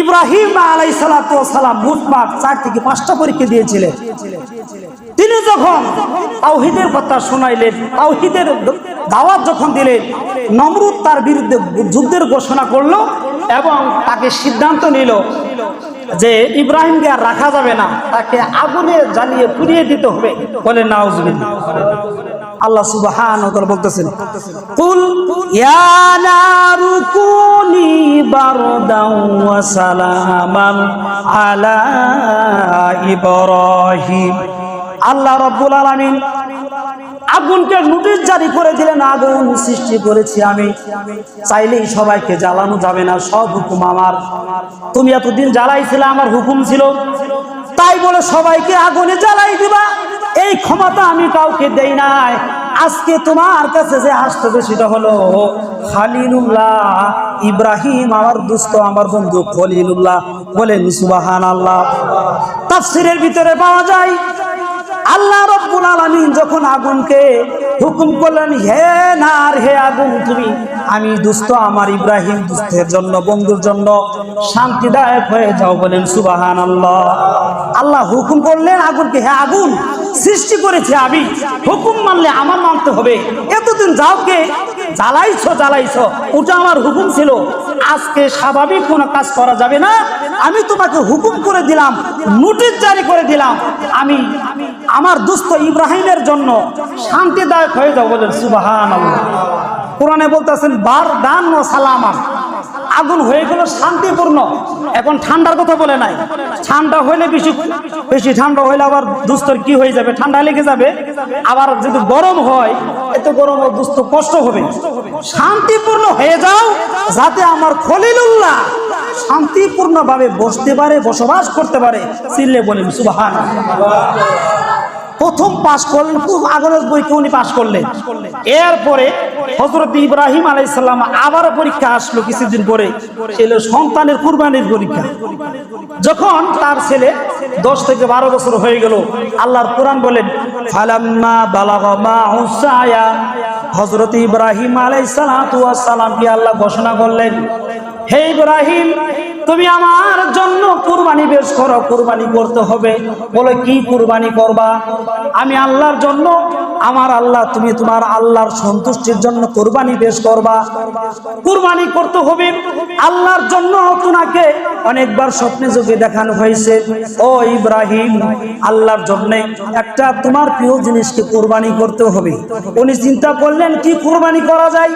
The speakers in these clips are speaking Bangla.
ইব্রাহিম আলাই সালাম মুটমাট চার থেকে পাঁচটা পরীক্ষা দিয়েছিলেন। তিনি যখন তাওহিদের কথা শোনাইলেন, তাওহিদের দাওয়াত যখন দিলেন, নমরুদ তার বিরুদ্ধে যুদ্ধের ঘোষণা করল এবং তাকে সিদ্ধান্ত নিল যে ইব্রাহিমকে আর রাখা যাবে না, তাকে আগুনে জ্বালিয়ে পুড়িয়ে দিতে হবে বলে নাউজবিল্লাহ। আল্লাহ সুবহান বলতেছেন, কুল ইয়া নারু কুনি বারদাও ওয়া সালামান আলা ইব্রাহিম। আল্লাহ রাব্বুল আলামিন আগুনকে নোটিশ জারি করে দিলেন, আগুন সৃষ্টি করেছি আমি। চাইলেই সবাইকে জ্বালানো যাবে না, সব হুকুম আমার। তুমি এতদিন জ্বালাইছিলে, আমার হুকুম ছিল। তাই বলে সবাইকে আগুনে জ্বালাই দিবা। এই ক্ষমতা আমি কাউকে দেই নাই। আজকে তোমার কাছে যে আসতে সেটা হলো, খালিলুল্লাহ ইব্রাহিম আমার দুস্থ, আমার বন্ধু খলিলুল্লাহ বলেন সুবাহান আল্লাহ তাফসিরের ভিতরে পাওয়া যায়, আল্লাহ রব্বুল আলামিন যখন আগুনকে হুকুম করলেন, হে নার, হে আগুন, তুমি, আমি দুস্থ, আমার ইব্রাহিম দুস্থের জন্য, বন্ধুর জন্য শান্তিদায়ক হয়ে যাও, বলেন সুবাহান আল্লাহ আল্লাহ হুকুম করলেন আগুনকে, হে আগুন সৃষ্টি করেছে আমি। হুকুম মানলে আমার মানতে হবে। এতদিন যাওকে জ্বালাইছ জ্বালাইছ। ওটা আমার হুকুম ছিল। আজকে স্বাভাবিক কোনো কাজ করা যাবে না। আমি তোমাকে হুকুম করে দিলাম, নোটিশ জারি করে দিলাম। আমি আমার দুস্থ ইব্রাহিমের জন্য শান্তিদায়ক হয়ে যাও বলেন সুবাহান কোরআনে বলতেছেন বার দান ও সালামা আগুন হয়ে গেল, শান্তিপূর্ণ। এখন ঠান্ডার কথা বলে নাই। ঠান্ডা হইলে বেশি বেশি ঠান্ডা হইলে আবার দুস্তর কি হয়ে যাবে? ঠান্ডা লেগে যাবে। আবার যদি গরম হয়, এত গরম দুস্থ কষ্ট হবে। শান্তিপূর্ণ হয়ে যাও, যাতে আমার খলিলুল্লাহ শান্তিপূর্ণ ভাবে বসতে পারে, বসবাস করতে পারে। চিল্লে বলেন সুবাহান প্রথম পাশ করলেন আগরের বইকে উনি পাশ করলেন। এরপরে হজরত ইব্রাহিম আলাইসাল্লাম আবার পরীক্ষা আসলো কিছুদিন পরে। ছিল সন্তানের কুরবানির পরীক্ষা। যখন তার ছেলে দশ থেকে বারো বছর হয়ে গেল, আল্লাহর কোরআন বলেন হজরত ইব্রাহিম আলাইসালামকে আল্লাহ ঘোষণা করলেন? হে ইব্রাহিম, তুমি আমার জন্য কুরবানি বেশ করো, কুরবানি করতে হবে। বলে, কি কুরবানি করবা? আমি আল্লাহর জন্য, আমার আল্লাহ, তুমি তোমার আল্লাহর সন্তুষ্টির জন্য কুরবানি বেশ করবা। কুরবানি করতে হবে, আল্লাহর জন্য তোমাকে অনেকবার স্বপ্নে যোগে দেখানো হয়েছে। ও ইব্রাহিম, আল্লাহর জন্য একটা তোমার প্রিয় জিনিসকে কোরবানি করতে হবে। উনি চিন্তা করলেন, কি কোরবানি করা যায়?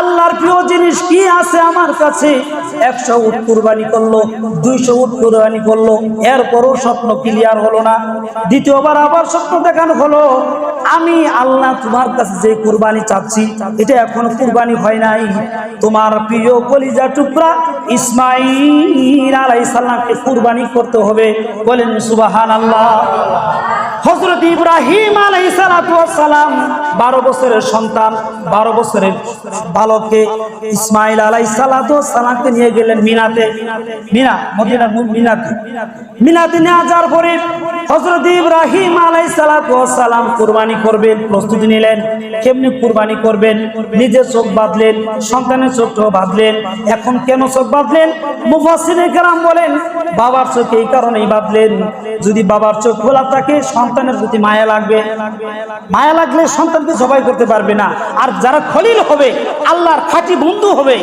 আল্লাহর প্রিয় জিনিস কি আছে আমার কাছে? একশো উট কোরবানি করল, দুইশো উট কুরবানি করল, এরপরও স্বপ্ন ক্লিয়ার হলো না। দ্বিতীয়বার আবার স্বপ্ন দেখানো হলো, আমি আল্লাহ তোমার কাছে যে কুরবানি চাচ্ছি, এটা এখনও কুরবানি হয় নাই। তোমার প্রিয় কলিজা টুকরা ইসমাইল আলাইহিস সালামকে কুরবানি করতে হবে। বলেন সুবাহান আল্লাহ হজরত ইব্রাহিম আলাইসালাম বারো বছরের সন্তান, বারো বছরের বালককে ইসমাইল আলাই সালামকে নিয়ে গেলেন মিনাতে। মিনা, মদিনার মিনাতে। মিনাতে নিয়ে যাওয়ার পরে হজরত ইব্রাহিম আলাই সালাম কুরবানি করবেন, প্রস্তুতি নিলেন। কেমনি কুরবানি করবেন? নিজের চোখ বাঁধলেন, সন্তানের চোখটাও বাঁধলেন। এখন কেন চোখ বাঁধলেন? মুফাসিনে কেরাম বলেন, বাবার চোখ এই কারণেই বাঁধলেন। যদি বাবার চোখ খোলা থাকে সন্তানের প্রতি মায়া লাগবে। মায়া লাগলে সন্তানকে জবাই করতে পারবে না। আর যারা খলিল হবে, আল্লাহর খাঁটি বন্ধু হবে,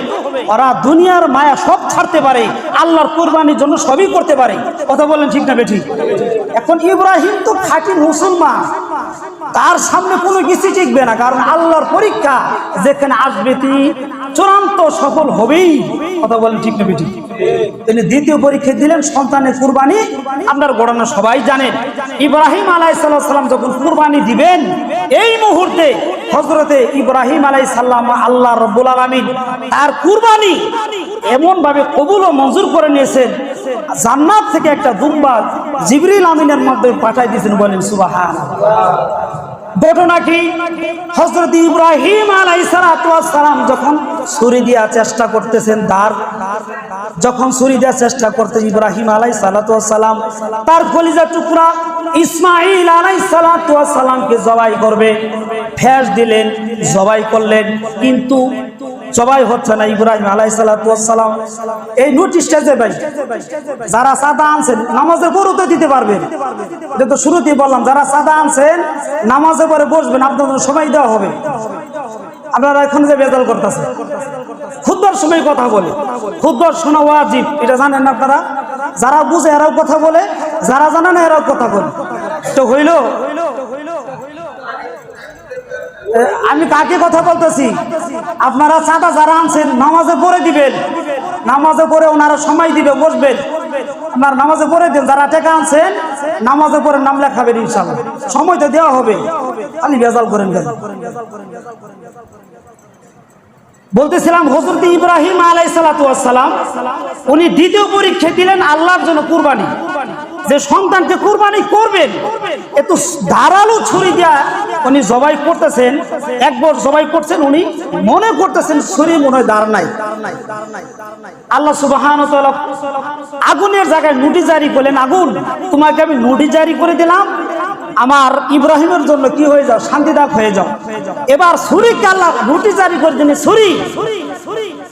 ওরা দুনিয়ার মায়া সব ছাড়তে পারে, আল্লাহর কোরবানির জন্য সবই করতে পারে। কথা বলেন ঠিক না বেঠি? এখন ইব্রাহিম তো খাঁটি মুসলমান। তার সামনে কোনো কিছু টিকবে না, কারণ আল্লাহর পরীক্ষা যেখানে আসবে তিনি চূড়ান্ত সফল হবেই। কথা বলেন ঠিক না বেঠি তিনি দ্বিতীয় পরীক্ষা দিলেন, সন্তানের কুরবানি। আপনার ঘটনা সবাই জানেন। ইব্রাহিম আলাইসাল্লাম যখন কুরবানি দিবেন, এই মুহূর্তে হজরতে ইব্রাহিম আলাই সাল্লাম আল্লাহ রব্বুল আলমিন তার কুরবানি এমন ভাবে কবুল ও মঞ্জুর করে নিয়েছেন, জান্নাত থেকে একটা দুম্বা জিবরিল আমিনের মধ্যে পাঠাই দিয়েছেন বলেন সুবাহান ঘটনা কি হজরত ইব্রাহিম আলাই যখন ছুরি দেওয়ার চেষ্টা করতেছেন তার, যখন ছুরি দেওয়ার চেষ্টা করতে ইব্রাহিম আলাই সালাম, তার কলিজা টুকরা ইসমাইল আলাই সালাতামকে জবাই করবে। ফ্যাস দিলেন, জবাই করলেন, কিন্তু সবাই হচ্ছে না ইব্রাহিম আলাইসালাম এই নোটিশটা যে ভাই, যারা সাদা আনছেন, নামাজের পরও দিতে পারবেন। এটা তো শুরুতেই বললাম, যারা সাদা আনছেন, নামাজের পরে বসবেন, আপনাদের সময় দেওয়া হবে। আপনারা এখন যে বেজাল করতেছে খুদ্বার সময় কথা বলে। খুদ্বার শোনা ওয়াজিব, এটা জানেন না আপনারা? যারা বুঝে এরাও কথা বলে, যারা জানে না এরাও কথা বলে। তো হইল আমি কাকে কথা বলতেছি? আপনারা চাঁদা যারা আনছেন, নামাজে পড়ে দিবেন। নামাজে পড়ে ওনারা সময় দিবে, বসবেন। আপনার নামাজে পড়ে দেন, যারা টাকা আনছেন, নামাজে পড়ে নাম লেখাবেন ইনশাল্লাহ। সময় তো দেওয়া হবে। খালি বেজাল করেন বলতেছিলাম হজরত ইব্রাহিম আলাই সালাম, উনি দ্বিতীয় পরীক্ষা দিলেন আল্লাহর জন্য কুরবানি। যে সন্তানকে কোরবানি করবেন, এত ধারালো ছুরি দিয়া উনি জবাই করতেছেন একবার জবাই করছেন উনি, মনে করতেছেন ছুরি মনে হয় দাঁড় নাই। আল্লাহ সুবাহান আগুনের জায়গায় নোটিশ জারি করলেন, আগুন, তোমাকে আমি নোটিশ জারি করে দিলাম, আমার ইব্রাহিমের জন্য কি হয়ে যাও শান্তিদায়ক হয়ে যাও। এবার ছুরিকে আল্লাহ নোটিশ জারি করে দিলেন, ছুরি,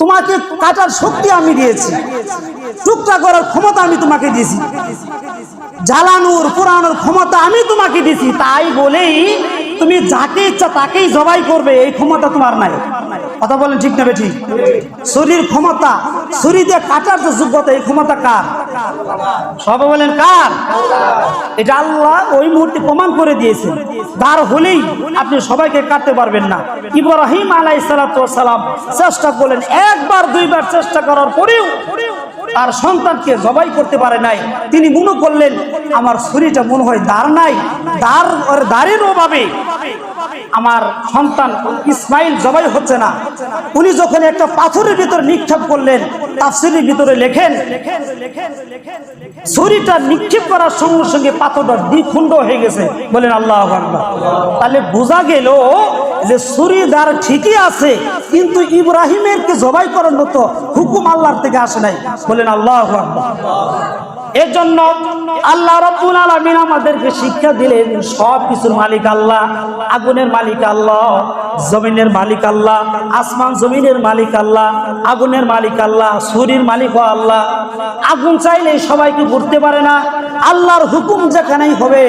তোমাকে কাটার শক্তি আমি দিয়েছি টুকটা করার ক্ষমতা আমি তোমাকে দিয়েছি। জ্বালানোর পুরানোর ক্ষমতা আমি তোমাকে দিয়েছি তাই বলেই তুমি যাকে ইচ্ছা তাকেই জবাই করবে, এই ক্ষমতা তোমার নাই। কথা বলেন ঠিক না ঠিক শরীর ক্ষমতা, শরীর দিয়ে কাটার যে যোগ্যতা, এই ক্ষমতা কার? সবাই বলেন কার? এটা আল্লাহ ওই মুহূর্তে প্রমাণ করে দিয়েছেন। তার হলেই আপনি সবাইকে কাটতে পারবেন না। ইব্রাহিম আলাই সালাম চেষ্টা করলেন, একবার, দুইবার চেষ্টা করার পরেও তার সন্তানকে জবাই করতে পারে নাই। তিনি মনে করলেন, আমার শরীরটা মনে হয় দাঁড় নাই। দাঁড় দাঁড়ের অভাবে আমার সন্তান ইসমাইল জবাই হচ্ছে না উনি যখন একটা পাথরের ভিতরে নিক্ষেপ করলেন, তাফসিরের ভিতরে লেখেন, ছুরিটা নিক্ষেপ করার সঙ্গে সঙ্গে পাথরটা দ্বিখণ্ড হয়ে গেছে বলেন, আল্লাহ। তাহলে বোঝা গেল যে ছুরি দ্বার ঠিকই আছে, কিন্তু ইব্রাহিমের কে জবাই করার মতো হুকুম আল্লাহর থেকে আসে নাই বলেন, আল্লাহ। এর জন্য আল্লাহ রব্বুল আলামিন আমাদেরকে শিক্ষা দিলেন, সব কিছুর মালিক আল্লাহ, আগুনের মালিক আল্লাহ, জমিনের মালিক আল্লাহ, আসমান জমিনের মালিক আল্লাহ, আগুনের মালিক আল্লাহ, সুরির মালিক আল্লাহ। আগুন চাইলে সবাইকে ঘুরতে পারে না? আল্লাহর হুকুম যেখানেই হবে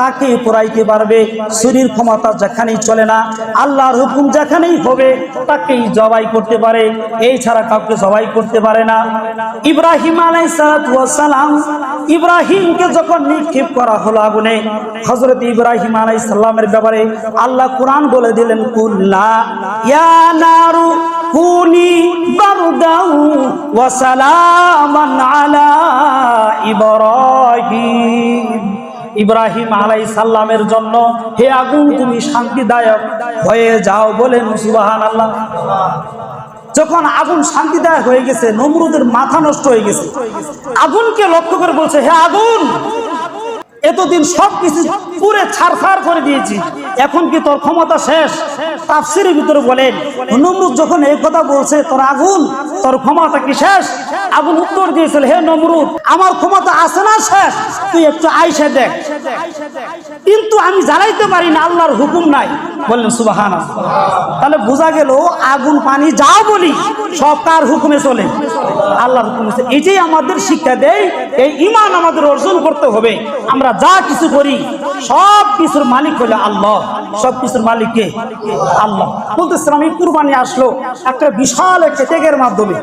তাকে পুরাইতে পারবে। সুরির ক্ষমতা যেখানেই চলে না, আল্লাহর হুকুম যেখানেই হবে, তাকেই জবাই করতে পারে। এই ছাড়া কাউকে জবাই করতে পারে না। ইব্রাহিম আলাইসালাম ইব্রাহিমকে যখন নিক্ষেপ করা হলো আগুনে হজরত ইব্রাহিম আলাই সাল্লামের ব্যাপারে আল্লাহ কোরআন বলে দিলেন, কুল্লা ইব্রাহিম। আলাই সাল্লামের জন্য, হে আগুন, তুমি শান্তিদায়ক হয়ে যাও বলেন সুবাহান আল্লাহ যখন আগুন শান্তিদায়ক হয়ে গেছে, নমরুদের মাথা নষ্ট হয়ে গেছে। আগুনকে লক্ষ্য করে বলছে, হে আগুন, এতদিন সব কিছু পুরে ছাড়খাড় করে দিয়েছি। এখন কি তোর ক্ষমতা শেষ? তাফসিরের ভিতরে বলেন, নমরুদ যখন এই কথা বলছে, তোর আগুন, তোর ক্ষমতা কি শেষ? আগুন উত্তর দিয়েছিল, হে নমরুদ, আমার ক্ষমতা আছে না শেষ? তুই একটু আইসে দেখ। কিন্তু আমি জ্বালাইতে পারি না, আল্লাহর হুকুম নাই। বললেন সুবাহান তাহলে বোঝা গেল, আগুন, পানি যা বলি, সব কার হুকুমে চলে? আল্লাহর হুকুমে। এটাই আমাদের শিক্ষা দেয়, এই ইমান আমাদের অর্জন করতে হবে। আমরা যা কিছু করি সব কিছুর মালিক হলো আল্লাহ। সব কিছুর মালিক কে? আল্লাহ। বলতেছিলাম এই কুরবানি আসলো একটা বিশাল একটা ত্যাগের মাধ্যমে।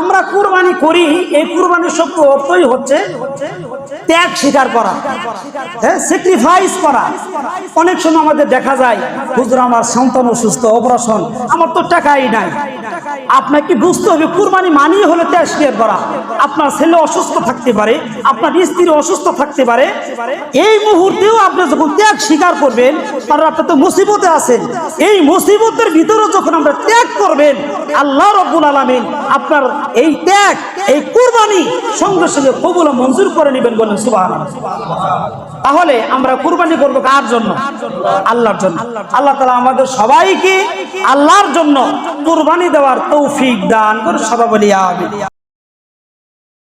আমরা কুরবানি করি, এই কুরবানির শব্দ অর্থই হচ্ছে ত্যাগ স্বীকার করা। হ্যাঁ স্যাক্রিফাইস করা। অনেক সময় আমাদের দেখা যায়, হুজুর, আমার সন্তান অসুস্থ, অপারেশন, আমার তো টাকাই নাই। আপনাকে বুঝতে হবে, কুরবানি মানিয়ে হলো ত্যাগ স্বীকার করা। আপনার ছেলে অসুস্থ থাকতে পারে, আপনার স্ত্রী অসুস্থ থাকতে পারে। এই মুহূর্তেও আপনি যখন ত্যাগ স্বীকার করবেন কারণ আপনি তো মুসিবতে আছেন। এই মুসিবতের ভিতরে যখন আমরা ত্যাগ করবেন, আল্লাহ রব্বুল আলামিন আপনার এই ত্যাগ, এই কুরবানি সঙ্গে সঙ্গে কবুল মঞ্জুর করে নেবেন বলেন সুবাহ তাহলে আমরা কুরবানি করব কার জন্য? আল্লাহর জন্য। আল্লাহ তালা আমাদের সবাইকে আল্লাহর জন্য কুরবানি দেওয়ার তৌফিক দান করে সবাই বলি